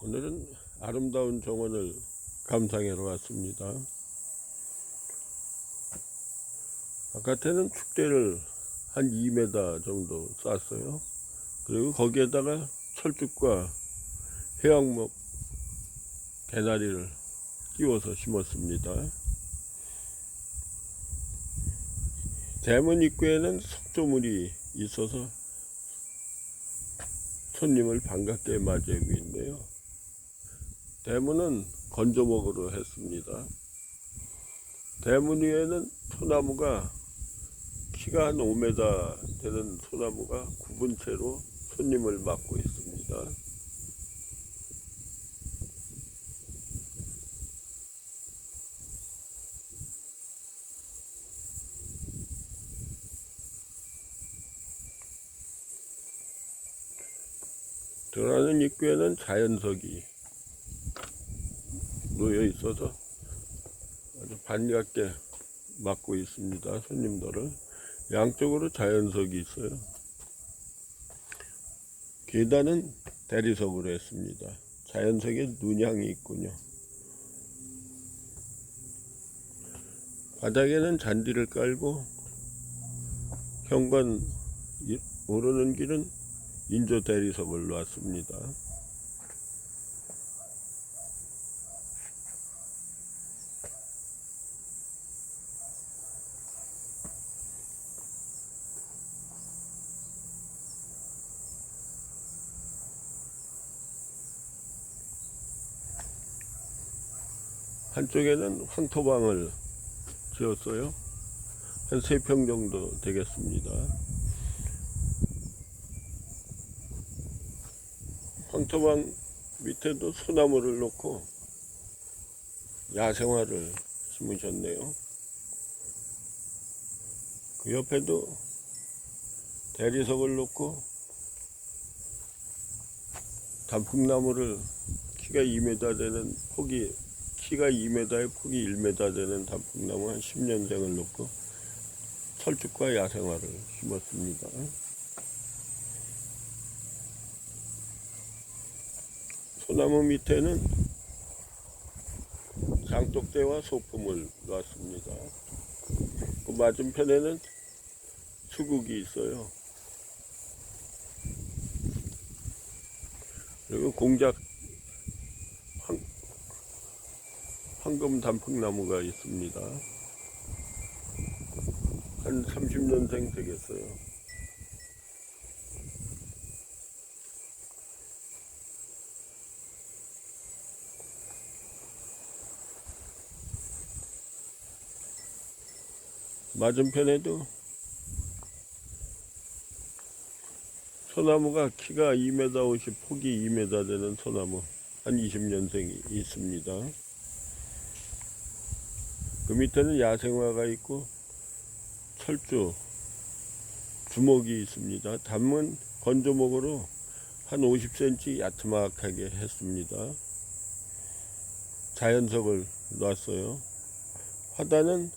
오늘은 아름다운 정원을 감상하러 왔습니다. 바깥에는 축대를 한 2m 정도 쌌어요. 그리고 거기에다가 철쭉과 해양목 개나리를 끼워서 심었습니다. 대문 입구에는 석조물이 있어서 손님을 반갑게 맞이하고 있네요. 대문은 건조목으로 했습니다. 대문 위에는 소나무가 키가 한 5m 되는 소나무가 굽은 채로 손님을 맞고 있습니다. 들어가는 입구에는 자연석이 놓여 있어서 아주 반갑게 맞고 있습니다. 손님들을. 양쪽으로 자연석이 있어요. 계단은 대리석으로 했습니다. 자연석에 눈향이 있군요. 바닥에는 잔디를 깔고 현관 이- 오르는 길은 인조 대리석을 놨습니다. 한쪽에는 황토방을 지었어요. 한 세 평 정도 되겠습니다. 황토방 밑에도 소나무를 놓고 야생화를 심으셨네요. 그 옆에도 대리석을 놓고 단풍나무를 키가 2m 되는 폭이 키가 2m에 폭이 1m 되는 단풍나무 한 10년생을 놓고 철쭉과 야생화를 심었습니다. 소나무 밑에는 장독대와 소품을 놨습니다. 그 맞은편에는 수국이 있어요. 그리고 공작 황, 황금 단풍나무가 있습니다. 한 30년생 되겠어요. 맞은편에도 소나무가 키가 2m 50, 폭이 2m 되는 소나무 한 20년생이 있습니다. 그 밑에는 야생화가 있고 철조 주먹이 있습니다. 담은 건조목으로 한 50cm 야트막하게 했습니다. 자연석을 놨어요. 화단은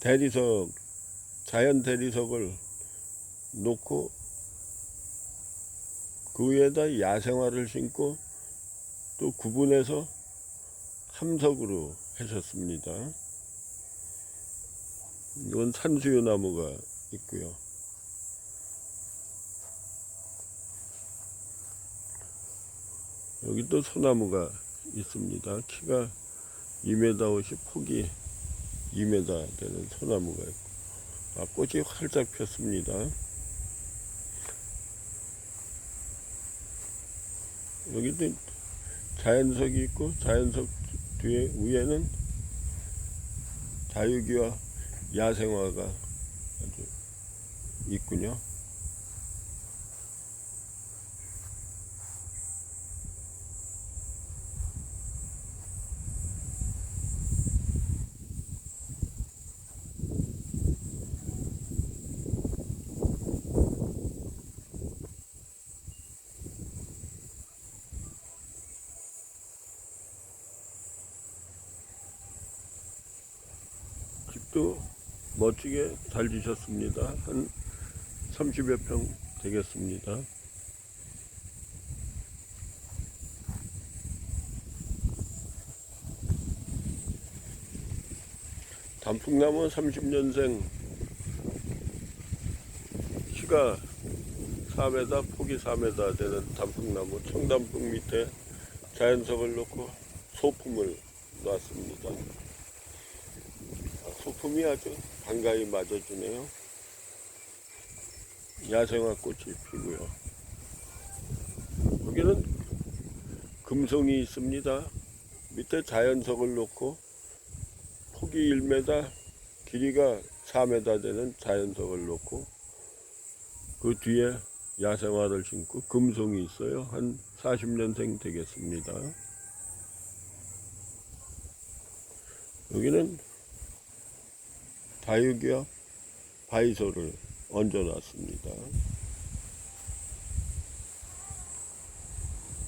대리석, 자연 대리석을 놓고 그 위에다 야생화를 심고 또 구분해서 함석으로 하셨습니다. 이건 산수유 나무가 있고요. 여기 또 소나무가 있습니다. 키가 2m 50, 폭이 2m 되는 소나무가 있고, 아, 꽃이 활짝 폈습니다. 여기도 자연석이 있고, 자연석 뒤에, 위에는 다육이와 야생화가 아주 있군요. 흙도 멋지게 잘 지셨습니다. 한 30여 평 되겠습니다. 단풍나무 30년생 키가 4m 폭이 4m 되는 단풍나무 청단풍 밑에 자연석을 놓고 소품을 놨습니다. 아, 소품이 아주 반가이 맞아주네요. 야생화 꽃이 피고요. 여기는 금송이 있습니다. 밑에 자연석을 놓고 폭이 1m, 길이가 4m 되는 자연석을 놓고 그 뒤에 야생화를 심고 금송이 있어요. 한 40년생 되겠습니다. 여기는 다육이와 바이소를 얹어놨습니다.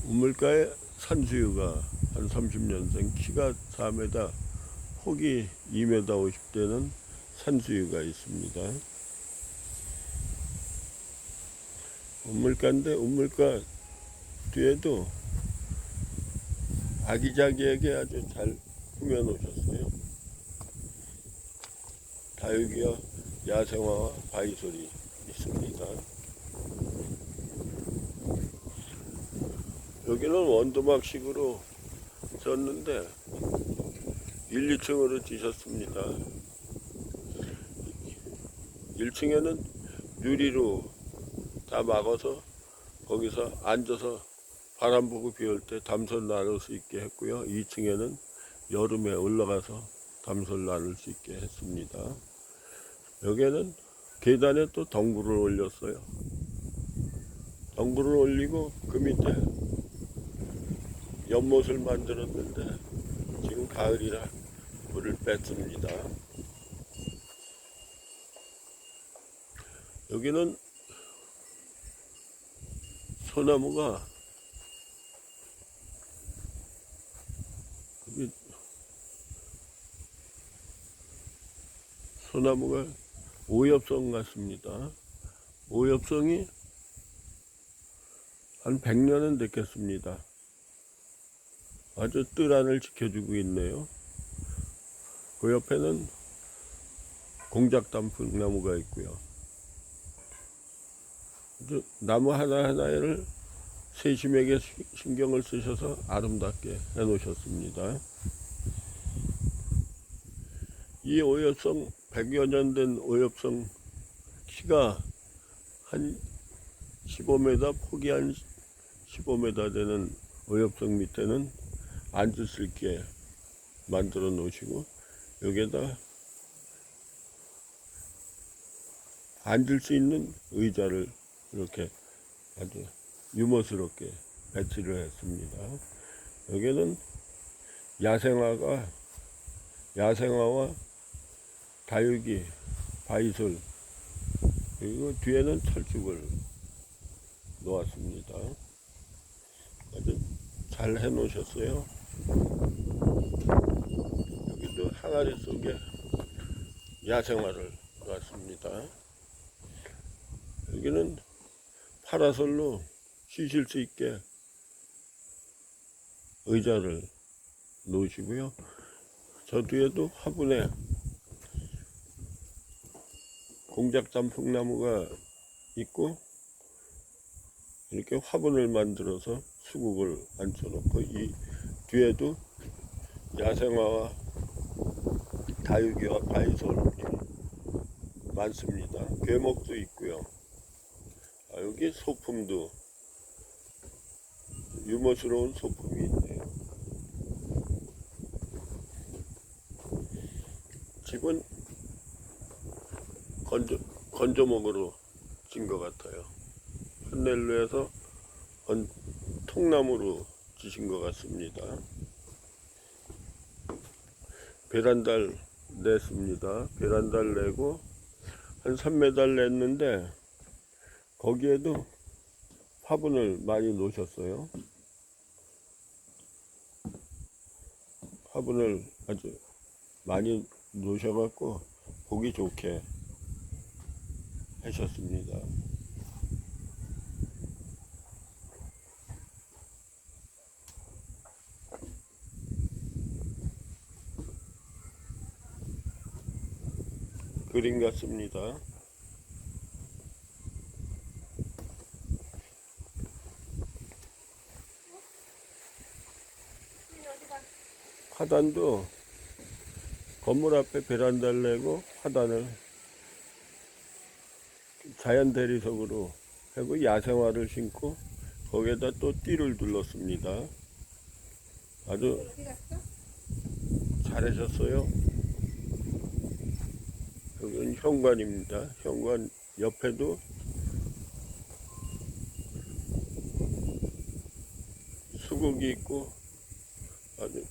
우물가에 산수유가 한 30년생 키가 4m, 폭이 2m 50대는 산수유가 있습니다. 우물가인데 우물가 뒤에도 아기자기하게 아주 잘 꾸며 놓으셨어요. 다육이와 야생화와 바이솔이 있습니다. 여기는 원두막식으로 졌는데 1, 2층으로 지셨습니다. 1층에는 유리로 다 막아서 거기서 앉아서 바람 보고 비올 때 담솔 나눌 수 있게 했고요. 2층에는 여름에 올라가서 담솔 나눌 수 있게 했습니다. 여기에는 계단에 또 덩굴을 올렸어요. 덩굴을 올리고 그 밑에 연못을 만들었는데 지금 가을이라 물을 뺐습니다. 여기는 소나무가 소나무가 오엽성 같습니다. 오엽성이 한 100년은 됐겠습니다. 아주 뜰 안을 지켜주고 있네요. 그 옆에는 공작 단풍나무가 있고요. 아주 나무 하나하나를 세심하게 시- 신경을 쓰셔서 아름답게 해 놓으셨습니다. 이 오엽성 100여 년 된 오엽성 키가 한 15m 폭이 한 15m 되는 오엽성 밑에는 앉을 수 있게 만들어 놓으시고 여기에다 앉을 수 있는 의자를 이렇게 아주 유머스럽게 배치를 했습니다. 여기는 야생화가 야생화와 다육이, 바이솔 그리고 뒤에는 철쭉을 놓았습니다. 아주 잘 해놓으셨어요. 여기도 항아리 속에 야생화를 놨습니다. 여기는 파라솔로 쉬실 수 있게 의자를 놓으시고요. 저 뒤에도 화분에 공작단 풍나무가 있고 이렇게 화분을 만들어서 수국을 앉혀놓고 이 뒤에도 야생화와 다육이와 바이솔이 많습니다. 괴목도 있고요. 아, 여기 소품도 유머스러운 소품이 있네요. 집은 건조, 건조목으로 진 것 같아요. 현넬로에서 건, 통나무로 지신 것 같습니다. 베란다를 냈습니다. 베란다를 내고 한 3m 냈는데 거기에도 화분을 많이 놓으셨어요. 화분을 아주 많이 놓으셔갖고 보기 좋게 하셨습니다. 그림 같습니다. 화단도 건물 앞에 베란다를 내고 화단을 자연 대리석으로 하고 야생화를 심고 거기에다 또 띠를 둘렀습니다. 아주? 잘하셨어요. 여기는 현관입니다. 현관 옆에도 수국이 있고 아주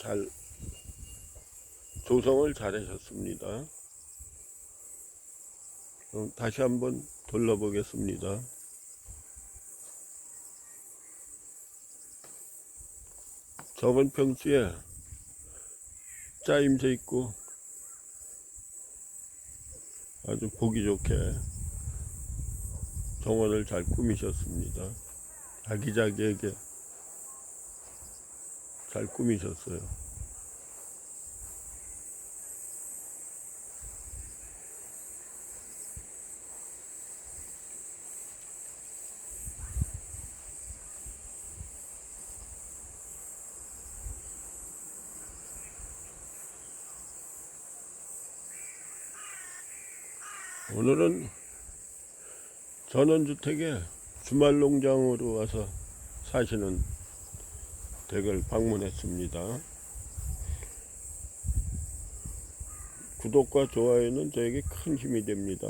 잘 조성을 잘하셨습니다. 그럼 다시 한번 둘러보겠습니다. 저번 평수에 짜임새 있고 아주 보기 좋게 정원을 잘 꾸미셨습니다. 아기자기하게 잘 꾸미셨어요. 오늘은 전원주택에 주말 농장으로 와서 사시는 댁을 방문했습니다. 구독과 좋아요는 저에게 큰 힘이 됩니다.